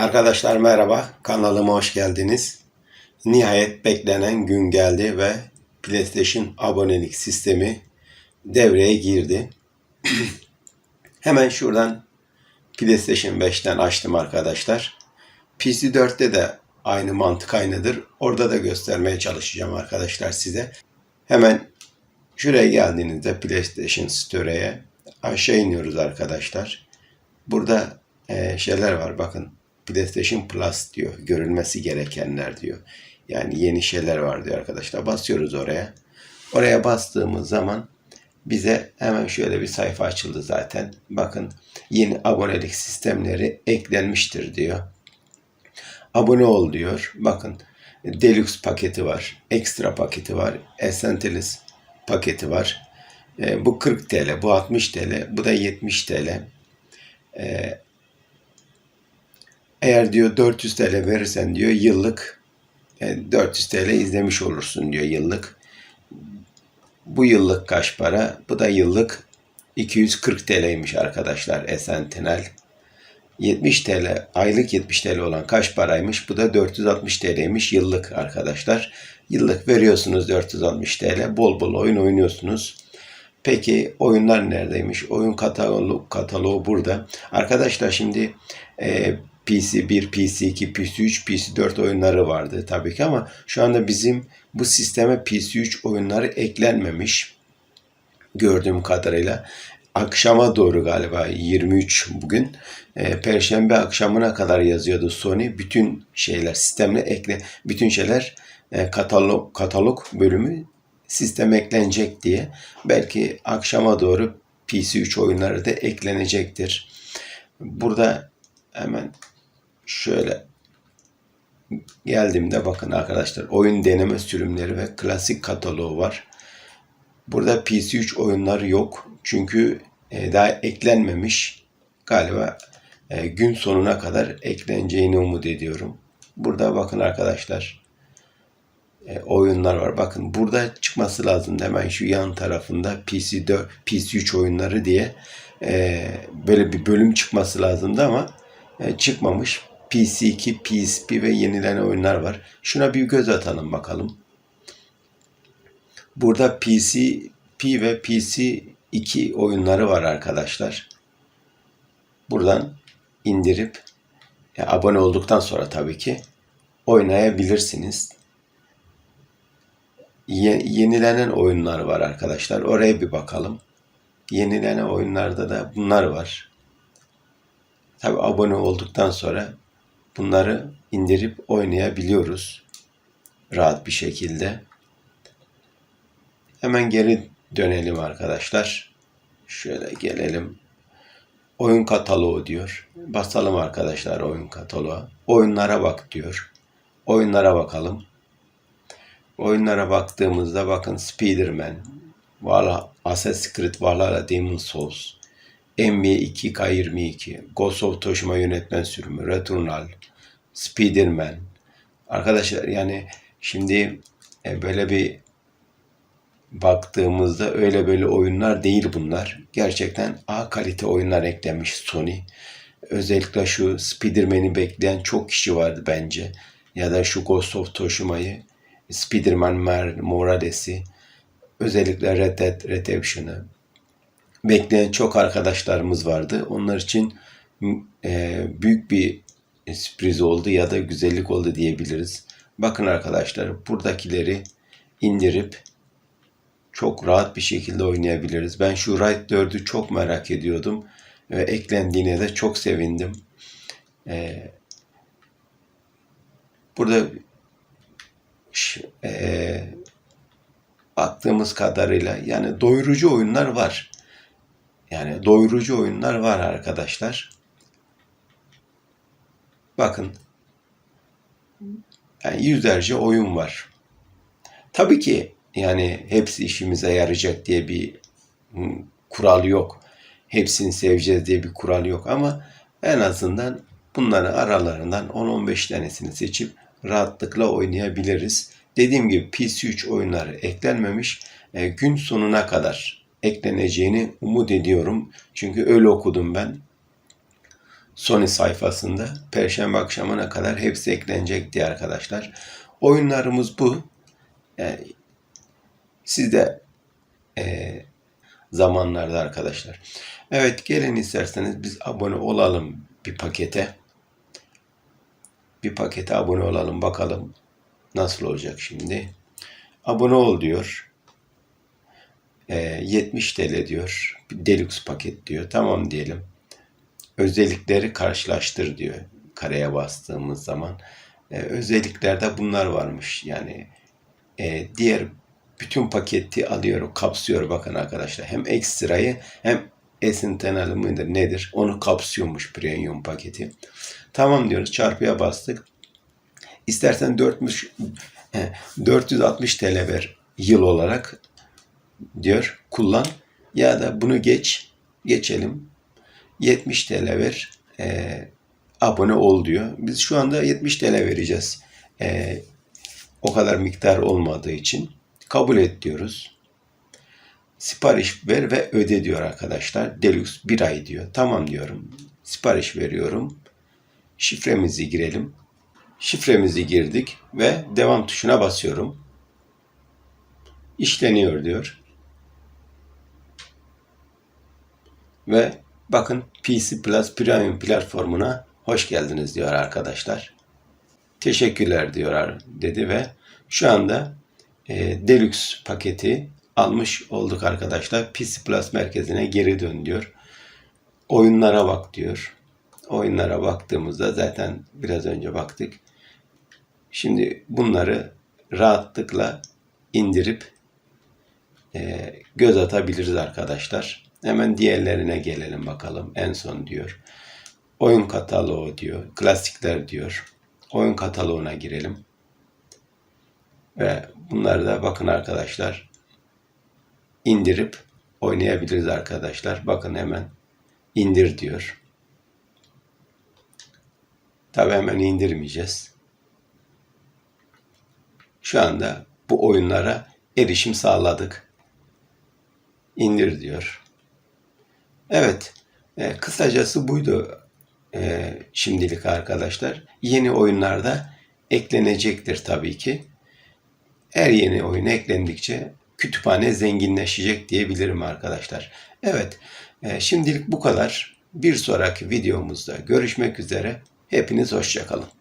Arkadaşlar merhaba, kanalıma hoş geldiniz. Nihayet beklenen gün geldi ve PlayStation abonelik sistemi devreye girdi. Hemen şuradan PlayStation 5'ten açtım arkadaşlar. PC 4'te de aynı mantık aynıdır. Orada da göstermeye çalışacağım arkadaşlar size. Hemen şuraya geldiğinizde PlayStation Store'ye aşağı iniyoruz arkadaşlar. Burada şeyler var bakın. PlayStation Plus diyor. Görülmesi gerekenler diyor. Yani yeni şeyler var diyor arkadaşlar. Basıyoruz oraya. Oraya bastığımız zaman bize hemen şöyle bir sayfa açıldı zaten. Bakın yeni abonelik sistemleri eklenmiştir diyor. Abone ol diyor. Bakın Deluxe paketi var. Ekstra paketi var. Essentials paketi var. E, bu 40 TL, bu 60 TL, bu da 70 TL. E, eğer diyor 400 TL verirsen diyor yıllık e, 400 TL izlemiş olursun diyor yıllık. Bu yıllık kaç para? Bu da yıllık 240 TL'ymiş arkadaşlar Esentinel. 70 TL, aylık 70 TL olan kaç paraymış? Bu da 460 TL'ymiş yıllık arkadaşlar. Yıllık veriyorsunuz 460 TL. Bol bol oyun oynuyorsunuz. Peki oyunlar neredeymiş? Oyun kataloğu, kataloğu burada. Arkadaşlar şimdi e, PC1, PC2, PC3, PC4 oyunları vardı tabii ki ama şu anda bizim bu sisteme PC3 oyunları eklenmemiş gördüğüm kadarıyla. Akşama doğru galiba 23 bugün. E, Perşembe akşamına kadar yazıyordu Sony. Bütün şeyler sistemle ekle, bütün şeyler e, katalog, katalog bölümü sisteme eklenecek diye. Belki akşama doğru PC3 oyunları da eklenecektir. Burada hemen şöyle geldiğimde bakın arkadaşlar oyun deneme sürümleri ve klasik kataloğu var. Burada PC3 oyunları yok. Çünkü e, daha eklenmemiş. Galiba e, gün sonuna kadar ekleneceğini umut ediyorum. Burada bakın arkadaşlar e, oyunlar var. Bakın burada çıkması lazım. Hemen şu yan tarafında PC4, PC3 oyunları diye böyle bir bölüm çıkması lazımdı ama çıkmamış. PC2, PSP ve yenilen oyunlar var. Şuna bir göz atalım bakalım. Burada PCP ve PC2 oyunları var arkadaşlar. Buradan indirip ya abone olduktan sonra tabii ki oynayabilirsiniz. Ye, yenilenen oyunlar var arkadaşlar. Oraya bir bakalım. Yenilenen oyunlarda da bunlar var. Tabi abone olduktan sonra bunları indirip oynayabiliyoruz. Rahat bir şekilde. Hemen geri dönelim arkadaşlar. Şöyle gelelim. Oyun kataloğu diyor. Basalım arkadaşlar oyun kataloğu. Oyunlara bak diyor. Oyunlara bakalım. Oyunlara baktığımızda bakın Spider-Man, Valhalla, Assassin's Creed Valhalla Demon Souls, NBA 2K22, Ghost of Tsushima yönetmen sürümü, Returnal, Spider-Man. Arkadaşlar yani şimdi e, böyle bir baktığımızda öyle böyle oyunlar değil bunlar. Gerçekten A kalite oyunlar eklemiş Sony. Özellikle şu Spider-Man'i bekleyen çok kişi vardı bence. Ya da şu Ghost of Tsushima'yı, Spider-Man Morales'i, özellikle Red Dead Redemption'ı bekleyen çok arkadaşlarımız vardı. Onlar için e, büyük bir sürpriz oldu ya da güzellik oldu diyebiliriz. Bakın arkadaşlar buradakileri indirip çok rahat bir şekilde oynayabiliriz. Ben şu Ride 4'ü çok merak ediyordum ve eklendiğine de çok sevindim. Ee, burada e, baktığımız kadarıyla yani doyurucu oyunlar var. Yani doyurucu oyunlar var arkadaşlar. Bakın. Yani yüzlerce oyun var. Tabii ki yani hepsi işimize yarayacak diye bir kural yok. Hepsini seveceğiz diye bir kural yok ama en azından bunların aralarından 10-15 tanesini seçip rahatlıkla oynayabiliriz. Dediğim gibi PC3 oyunları eklenmemiş. E, gün sonuna kadar ekleneceğini umut ediyorum. Çünkü öyle okudum ben. Sony sayfasında Perşembe akşamına kadar hepsi eklenecek diye arkadaşlar. Oyunlarımız bu. Yani siz de eee, zamanlarda arkadaşlar. Evet gelin isterseniz biz abone olalım bir pakete. Bir pakete abone olalım bakalım nasıl olacak şimdi. Abone ol diyor. Eee, 70 TL diyor. Deluxe paket diyor. Tamam diyelim. Özellikleri karşılaştır diyor kareye bastığımız zaman. Eee, özelliklerde bunlar varmış. Yani e, diğer bütün paketi alıyor, kapsıyor bakın arkadaşlar. Hem ekstrayı hem esintenalı mıdır nedir onu kapsıyormuş premium paketi. Tamam diyoruz çarpıya bastık. İstersen 460, he, 460 TL ver yıl olarak diyor kullan ya da bunu geç geçelim 70 TL ver e, abone ol diyor. Biz şu anda 70 TL vereceğiz. E, o kadar miktar olmadığı için kabul et diyoruz. Sipariş ver ve öde diyor arkadaşlar. Deluxe bir ay diyor. Tamam diyorum. Sipariş veriyorum. Şifremizi girelim. Şifremizi girdik ve devam tuşuna basıyorum. İşleniyor diyor. Ve bakın PC Plus Premium platformuna hoş geldiniz diyor arkadaşlar teşekkürler diyor dedi ve şu anda e, Deluxe paketi almış olduk arkadaşlar. PC Plus merkezine geri dön diyor. Oyunlara bak diyor. Oyunlara baktığımızda zaten biraz önce baktık. Şimdi bunları rahatlıkla indirip e, göz atabiliriz arkadaşlar. Hemen diğerlerine gelelim bakalım. En son diyor. Oyun kataloğu diyor. Klasikler diyor oyun kataloğuna girelim. Ve bunları da bakın arkadaşlar indirip oynayabiliriz arkadaşlar. Bakın hemen indir diyor. Tabi hemen indirmeyeceğiz. Şu anda bu oyunlara erişim sağladık. İndir diyor. Evet, e, kısacası buydu e, şimdilik arkadaşlar. Yeni oyunlarda eklenecektir tabii ki. Her yeni oyun eklendikçe kütüphane zenginleşecek diyebilirim arkadaşlar. Evet, e, şimdilik bu kadar. Bir sonraki videomuzda görüşmek üzere. Hepiniz hoşçakalın.